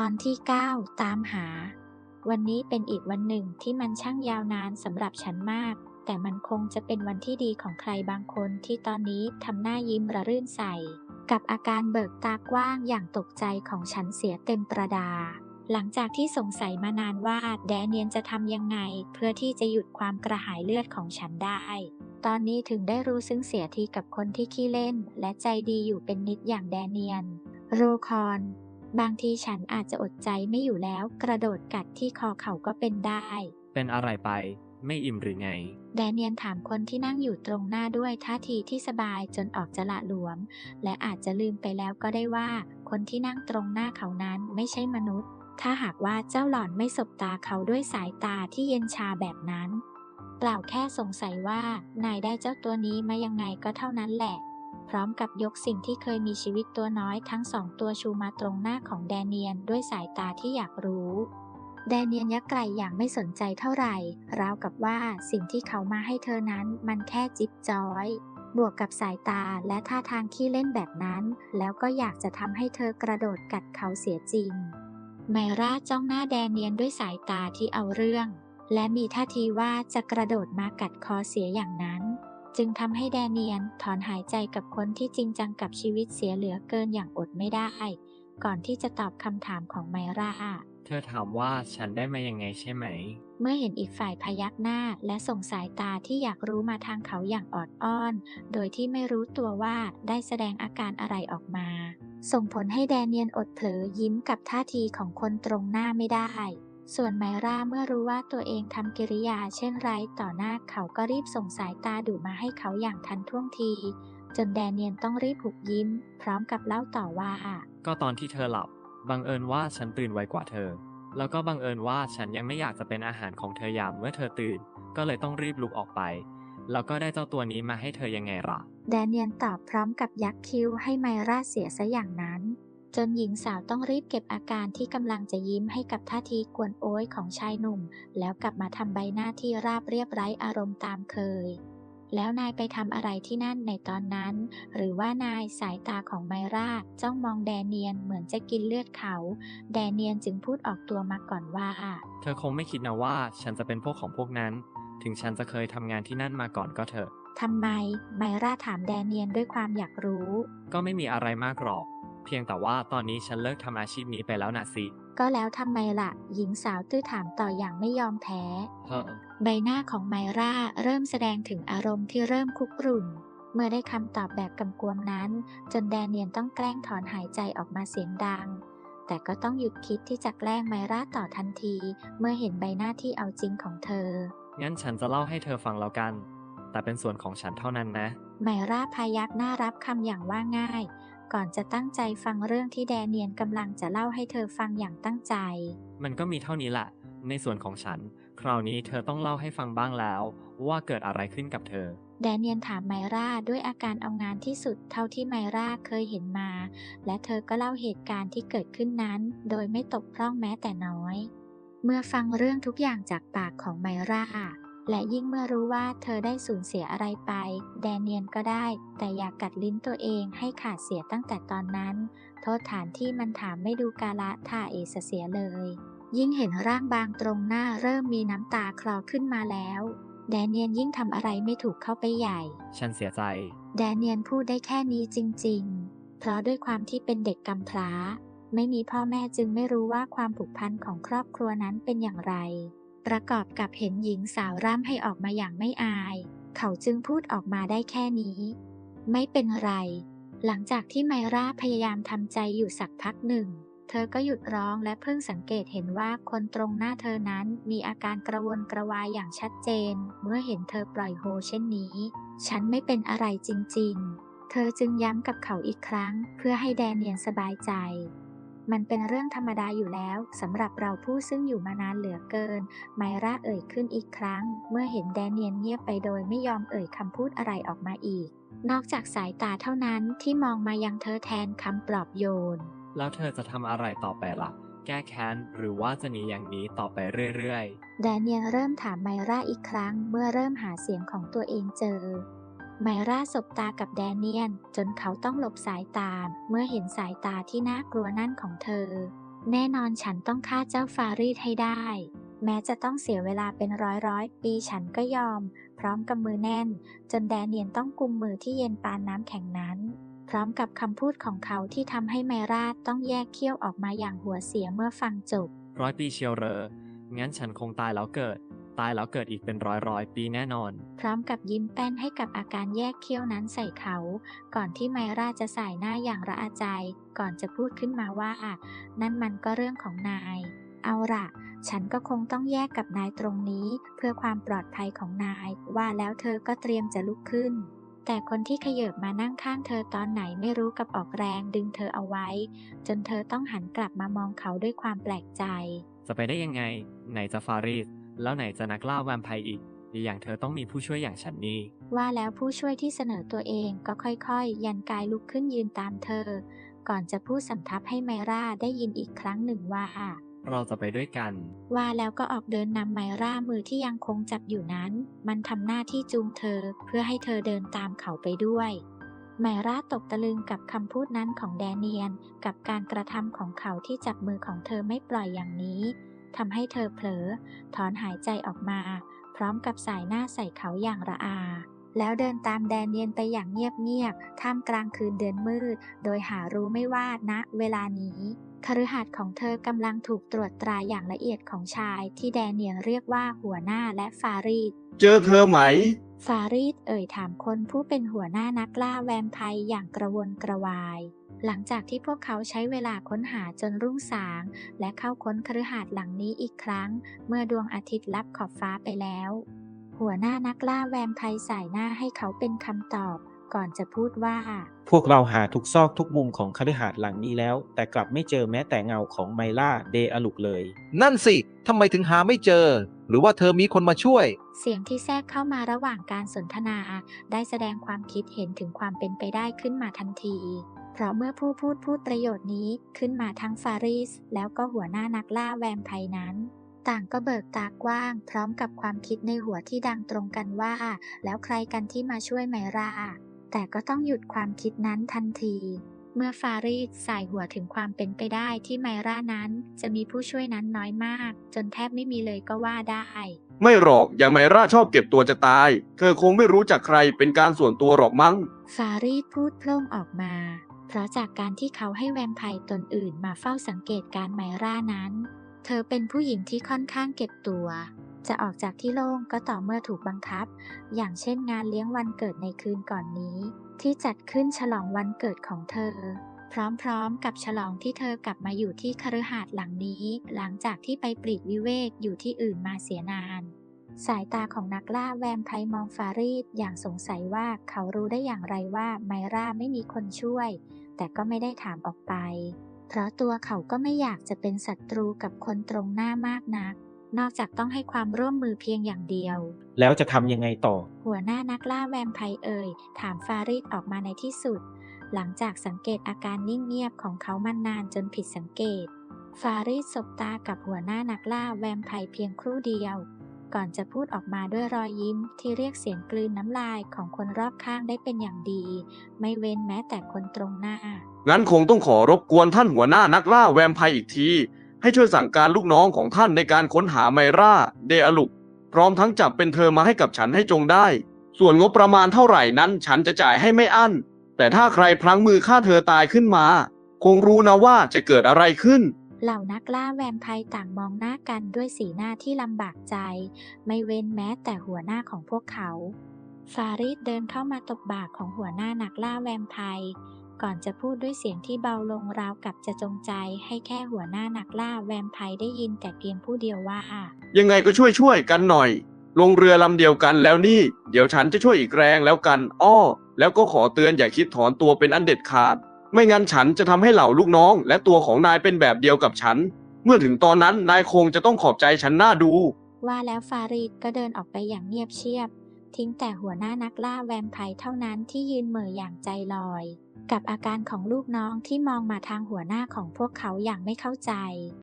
ตอนที่ 9 ตามหา วันนี้เป็นอีกวันหนึ่งที่มันช่างยาวนานสำหรับฉันมาก แต่มันคงจะเป็นวันที่ดีของใครบางคนที่ตอนนี้ทำหน้ายิ้มระรื่นใสกับอาการเบิกตากว้างอย่างตกใจของฉันเสียเต็มประดา หลังจากที่สงสัยมานานว่าแดเนียนจะทำยังไง เพื่อที่จะหยุดความกระหายเลือดของฉันได้ ตอนนี้ถึงได้รู้ซึ้งเสียทีกับคนที่ขี้เล่น และใจดีอยู่เป็นนิดอย่างแดเนียน โรคอน บางทีฉันอาจจะอดใจไม่อยู่แล้วกระโดดกัดที่คอเขาก็เป็นได้ เป็นอะไรไป ไม่อิ่มหรือไง แดเนียนถามคนที่นั่งอยู่ตรงหน้าด้วยท่าทีที่สบายจนออกจะละหลวม และอาจจะลืมไปแล้วก็ได้ว่า คนที่นั่งตรงหน้าเขานั้นไม่ใช่มนุษย์ ถ้าหากว่าเจ้าหล่อนไม่สบตาเขาด้วยสายตาที่เย็นชาแบบนั้น เปล่าแค่สงสัยว่านายได้เจ้าตัวนี้มายังไงก็เท่านั้นแหละ พร้อมกับยกสิ่งที่เคยมีชีวิตตัวน้อยทั้งสองตัวชูมาตรงหน้าของแดเนียนด้วยสายตาที่อยากรู้ แดเนียนยักไกลอย่างไม่สนใจเท่าไหร่ ราวกับว่าสิ่งที่เขามาให้เธอนั้นมันแค่จิ๊บจอย บวกกับสายตาและท่าทางขี้เล่นแบบนั้น แล้วก็อยากจะทำให้เธอกระโดดกัดเขาเสียจริง ไมราจ้องหน้าแดเนียนด้วยสายตาที่เอาเรื่อง และมีท่าทีว่าจะกระโดดมากัดคอเสียอย่างนั้น จึงทำให้แดเนียนถอนหายใจกับคนที่จริงจังกับชีวิตเสียเหลือเกินอย่างอดไม่ได้ ก่อนที่จะตอบคำถามของไมราเธอถามว่าฉันได้มายังไงใช่ไหม เมื่อเห็นอีกฝ่ายพยักหน้าและส่งสายตาที่อยากรู้มาทางเขาอย่างออดอ้อน โดยที่ไม่รู้ตัวว่าได้แสดงอาการอะไรออกมา ส่งผลให้แดเนียนอดเผลอยิ้มกับท่าทีของคนตรงหน้าไม่ได้ ส่วนไมราเมื่อรู้ว่าตัวเองทำกิริยาเช่นไรต่อหน้าเขาก็รีบส่งสายตาดูมาให้เขาอย่างทันท่วงที จนแดเนียนต้องรีบหุบยิ้ม พร้อมกับเล่าต่อว่า ก็ตอนที่เธอหลับ บังเอิญว่าฉันตื่นไวกว่าเธอ แล้วก็บังเอิญว่าฉันยังไม่อยากจะเป็นอาหารของเธอยามเมื่อเธอตื่น ก็เลยต้องรีบลุกออกไป แล้วก็ได้เจ้าตัวนี้มาให้เธอยังไงล่ะ แดเนียนตอบพร้อมกับยักคิ้วให้ไมราเสียซะอย่างนั้น จนหญิงสาวต้องรีบเก็บอาการที่กำลังจะยิ้มให้กับท่าทีกวนโอ้ยของชายหนุ่ม แล้วกลับมาทำใบหน้าที่ราบเรียบไร้อารมณ์ตามเคย แล้วนายไปทำอะไรที่นั่นในตอนนั้น หรือว่านายสายตาของไมราจ้องมองแดเนียนเหมือนจะกินเลือดเขา แดเนียนจึงพูดออกตัวมาก่อนว่า เธอคงไม่คิดนะว่าฉันจะเป็นพวกของพวกนั้น ถึงฉันจะเคยทำงานที่นั่นมาก่อนก็เถอะทำไมไมราถามแดเนียนด้วยความอยากรู้ ก็ไม่มีอะไรมากหรอก เพียงแต่ว่าตอนนี้ฉันเลิกทำอาชีพนี้ไปแล้วนะสิ ก็แล้วทำไมล่ะ หญิงสาวตื้อถามต่ออย่างไม่ยอมแพ้ เฮ้อใบหน้าของไมราเริ่มแสดงถึงอารมณ์ที่เริ่มคุกรุ่น เมื่อได้คำตอบแบบกำกวมนั้น จนแดเนียนต้องแกล้งถอนหายใจออกมาเสียงดัง แต่ก็ต้องหยุดคิดที่จะแกล้งไมราต่อทันที เมื่อเห็นใบหน้าที่เอาจริงของเธอ งั้นฉันจะเล่าให้เธอฟังแล้วกัน แต่เป็นส่วนของฉันเท่านั้นนะ ไมราพายักหน้ารับคำอย่างว่าง่าย ก่อนจะตั้งใจฟังเรื่องที่แดเนียนกำลังจะเล่าให้เธอฟังอย่างตั้งใจ มันก็มีเท่านี้แหละ ในส่วนของฉัน คราวนี้เธอต้องเล่าให้ฟังบ้างแล้ว ว่าเกิดอะไรขึ้นกับเธอ แดเนียนถามไมราด้วยอาการเอางานที่สุดเท่าที่ไมราเคยเห็นมา และเธอก็เล่าเหตุการณ์ที่เกิดขึ้นนั้น โดยไม่ตกพร่องแม้แต่น้อย เมื่อฟังเรื่องทุกอย่างจากปากของไมรา และยิ่งเมื่อรู้ว่าเธอได้สูญเสียอะไรไป แดเนียนก็ได้ แต่อยากกัดลิ้นตัวเองให้ขาดเสียตั้งแต่ตอนนั้น โทษฐานที่มันถามไม่ดูกาละท่าเอสเสียเลย ยิ่งเห็นร่างบางตรงหน้าเริ่มมีน้ำตาคลอขึ้นมาแล้ว แดเนียนยิ่งทำอะไรไม่ถูกเข้าไปใหญ่ ฉันเสียใจ แดเนียนพูดได้แค่นี้จริง ๆ เพราะด้วยความที่เป็นเด็กกำพร้า ไม่มีพ่อแม่จึงไม่รู้ว่าความผูกพันของครอบครัวนั้นเป็นอย่างไร ประกอบกับเห็นหญิงสาวร่ำให้ออกมาอย่างไม่อาย เขาจึงพูดออกมาได้แค่นี้ ไม่เป็นไร หลังจากที่ไมราพยายามทำใจอยู่สักพักหนึ่ง เธอก็หยุดร้องและเพิ่งสังเกตเห็นว่าคนตรงหน้าเธอนั้นมีอาการกระวนกระวายอย่างชัดเจน เมื่อเห็นเธอปล่อยโฮเช่นนี้ ฉันไม่เป็นอะไรจริงๆ เธอจึงย้ำกับเขาอีกครั้ง เพื่อให้แดเนียนสบายใจ มันเป็นเรื่องธรรมดาอยู่แล้วสำหรับเราผู้ซึ่งอยู่มานานเหลือเกิน ไมราเอ่ยขึ้นอีกครั้ง เมื่อเห็นแดเนียนเงียบไปโดยไม่ยอมเอ่ยคำพูดอะไรออกมาอีก นอกจากสายตาเท่านั้นที่มองมายังเธอแทนคำปลอบโยน แล้วเธอจะทำอะไรต่อไปล่ะ แก้แค้นหรือว่าจะหนีอย่างนี้ต่อไปเรื่อยแดเนียนเริ่มถามไมราอีกครั้ง เมื่อเริ่มหาเสียงของตัวเองเจอ ไมราสบตากับแดเนียน จนเขาต้องหลบสายตาเมื่อเห็นสายตาที่น่ากลัวนั่นของเธอ แน่นอนฉันต้องฆ่าเจ้าฟารีดให้ได้ แม้จะต้องเสียเวลาเป็นร้อยร้อยปีฉันก็ยอม พร้อมกับมือแน่น จนแดเนียนต้องกุมมือที่เย็นปานน้ำแข็งนั้น พร้อมกับคำพูดของเขาที่ทำให้ไมราต้องแยกเขี้ยวออกมาอย่างหัวเสียเมื่อฟังจบร้อยปีเชียวเหรองั้นฉันคงตายแล้วเกิด ตายแล้วเกิดอีกเป็นร้อยร้อยปีแน่นอน พร้อมกับยิ้มแป้นให้กับอาการแยกเขี้ยวนั้นใส่เขา ก่อนที่ไมราจะสายหน้าอย่างระอาใจ ก่อนจะพูดขึ้นมาว่า นั่นมันก็เรื่องของนาย เอาล่ะฉันก็คงต้องแยกกับนายตรงนี้ เพื่อความปลอดภัยของนาย ว่าแล้วเธอก็เตรียมจะลุกขึ้นแต่คนที่ขยับมานั่งข้างเธอตอนไหนไม่รู้กับออกแรงดึงเธอเอาไว้ จนเธอต้องหันกลับมามองเขาด้วยความแปลกใจ จะไปได้ยังไง ไหนจะฟารีส แล้วไหนจะนักล่าแวมไพร์อีกอีกอย่างเธอต้องมีผู้ช่วยอย่างฉันนี่ ว่าแล้วผู้ช่วยที่เสนอตัวเองก็ค่อยๆ ยันกายลุกขึ้นยืนตามเธอ ก่อนจะพูดสำทับให้ไมราได้ยินอีกครั้งหนึ่งว่า เราจะไปด้วยกัน ว่าแล้วก็ออกเดินนำไมรามือที่ยังคงจับอยู่นั้น มันทำหน้าที่จูงเธอเพื่อให้เธอเดินตามเขาไปด้วยไมราตกตะลึงกับคำพูดนั้นของแดเนียน กับการกระทำของเขาที่จับมือของเธอไม่ปล่อยอย่างนี้ ทำให้เธอเผลอ ถอนหายใจออกมา พร้อมกับสายหน้าใส่เขาอย่างระอา แล้วเดินตามแดเนียนไปอย่างเงียบๆ ท่ามกลางคืนเดือนมืด โดยหารู้ไม่ว่าณเวลานี้คฤหัสถ์ของเธอกำลังถูกตรวจตราอย่างละเอียดของชายที่แดเนียนเรียกว่าหัวหน้าและฟารีด เจอเธอไหม ฟารีดเอ่ยถามคนผู้เป็นหัวหน้านักล่าแวมไพร์อย่างกระวนกระวาย หลังจากที่พวกเขาใช้เวลาค้นหาจนรุ่งสาง และเข้าค้นคฤหาสน์หลังนี้อีกครั้ง เมื่อดวงอาทิตย์ลับขอบฟ้าไปแล้ว หัวหน้านักล่าแวมไพร์สายหน้าให้เขาเป็นคำตอบ ก่อนจะพูดว่า พวกเราหาทุกซอกทุกมุมของคฤหาสน์หลังนี้แล้ว แต่กลับไม่เจอแม้แต่เงาของไมล่าเดอลุกเลย นั่นสิ ทำไมถึงหาไม่เจอ หรือว่าเธอมีคนมาช่วย เสียงที่แทรกเข้ามาระหว่างการสนทนา ได้แสดงความคิดเห็นถึงความเป็นไปได้ขึ้นมาทันที เพราะเมื่อผู้พูดพูดประโยชน์นี้ขึ้นมาทั้งฟาริสแล้วก็หัวหน้านักล่าแวมไพร์นั้น ต่างก็เบิกตากว้าง พร้อมกับความคิดในหัวที่ดังตรงกันว่า แล้วใครกันที่มาช่วยไมราแต่ก็ต้องหยุดความคิดนั้นทันที เมื่อฟารีดสายหัวถึงความเป็นไปได้ที่ไมรานั้น จะมีผู้ช่วยนั้นน้อยมาก จนแทบไม่มีเลยก็ว่าได้ ไม่หรอกอย่างไมราชอบเก็บตัวจะตาย เธอคงไม่รู้จักใครเป็นการส่วนตัวหรอกมั้ง ฟารีดพูดโพล่งออกมาเพราะจากการที่เขาให้แวมไพร์ตนอื่นมาเฝ้าสังเกตการไมรานั้น เธอเป็นผู้หญิงที่ค่อนข้างเก็บตัว จะออกจากที่โล่งก็ต่อเมื่อถูกบังคับ อย่างเช่นงานเลี้ยงวันเกิดในคืนก่อนนี้ ที่จัดขึ้นฉลองวันเกิดของเธอ พร้อมๆกับฉลองที่เธอกลับมาอยู่ที่คฤหาสน์หลังนี้ หลังจากที่ไปปลีกวิเวกอยู่ที่อื่นมาเสียนานสายตาของนักล่าแวมไพร์มองฟารีดอย่างสงสัยว่าเขารู้ได้อย่างไรว่าไมราไม่มีคนช่วย แต่ก็ไม่ได้ถามออกไป เพราะตัวเขาก็ไม่อยากจะเป็นศัตรูกับคนตรงหน้ามากนัก นอกจากต้องให้ความร่วมมือเพียงอย่างเดียว แล้วจะทำยังไงต่อ หัวหน้านักล่าแวมไพร์เอ่ย ถามฟาริดออกมาในที่สุด หลังจากสังเกตอาการนิ่งเงียบของเขามานานจนผิดสังเกต ฟาริดสบตากับหัวหน้านักล่าแวมไพร์เพียงครู่เดียว ก่อนจะพูดออกมาด้วยรอยยิ้มที่เรียกเสียงกลืนน้ำลายของคนรอบข้างได้เป็นอย่างดี ไม่เว้นแม้แต่คนตรงหน้า งั้นคงต้องขอรบกวนท่านหัวหน้านักล่าแวมไพร์อีกที ให้ช่วยสั่งการลูกน้องของท่านในการค้นหาไมราเดอลุกพร้อมทั้งจับเป็นเธอมาให้กับฉันให้จงได้ ส่วนงบประมาณเท่าไหร่นั้น ฉันจะจ่ายให้ไม่อั้น แต่ถ้าใครพลั้งมือฆ่าเธอตายขึ้นมา คงรู้นะว่าจะเกิดอะไรขึ้น เหล่านักล่าแวมไพร์ต่างมองหน้ากันด้วยสีหน้าที่ลำบากใจ ไม่เว้นแม้แต่หัวหน้าของพวกเขา ฟาริดเดินเข้ามาตบบ่าของหัวหน้านักล่าแวมไพร์ก่อนจะพูดด้วยเสียงที่เบาลงราวกับจะจงใจ ให้แค่หัวหน้านักล่าแวมไพร์ได้ยินแต่เพียงผู้เดียวว่า ยังไงก็ช่วยช่วยๆกันหน่อย ลงเรือลำเดียวกันแล้วนี่ เดี๋ยวฉันจะช่วยอีกแรงแล้วกัน อ้อ แล้วก็ขอเตือนอย่าคิดถอนตัวเป็นอันเด็ดขาด ไม่งั้นฉันจะทำให้เหล่าลูกน้อง และตัวของนายเป็นแบบเดียวกับฉัน เมื่อถึงตอนนั้นนายคงจะต้องขอบใจฉันหน้าดู ว่าแล้วฟารีดก็เดินออกไปอย่างเงียบเชียบ ทิ้งแต่หัวหน้านักล่าแวมไพร์เท่านั้นที่ยืนเหม่ออย่างใจลอย กับอาการของลูกน้องที่มองมาทางหัวหน้าของพวกเขาอย่างไม่เข้าใจ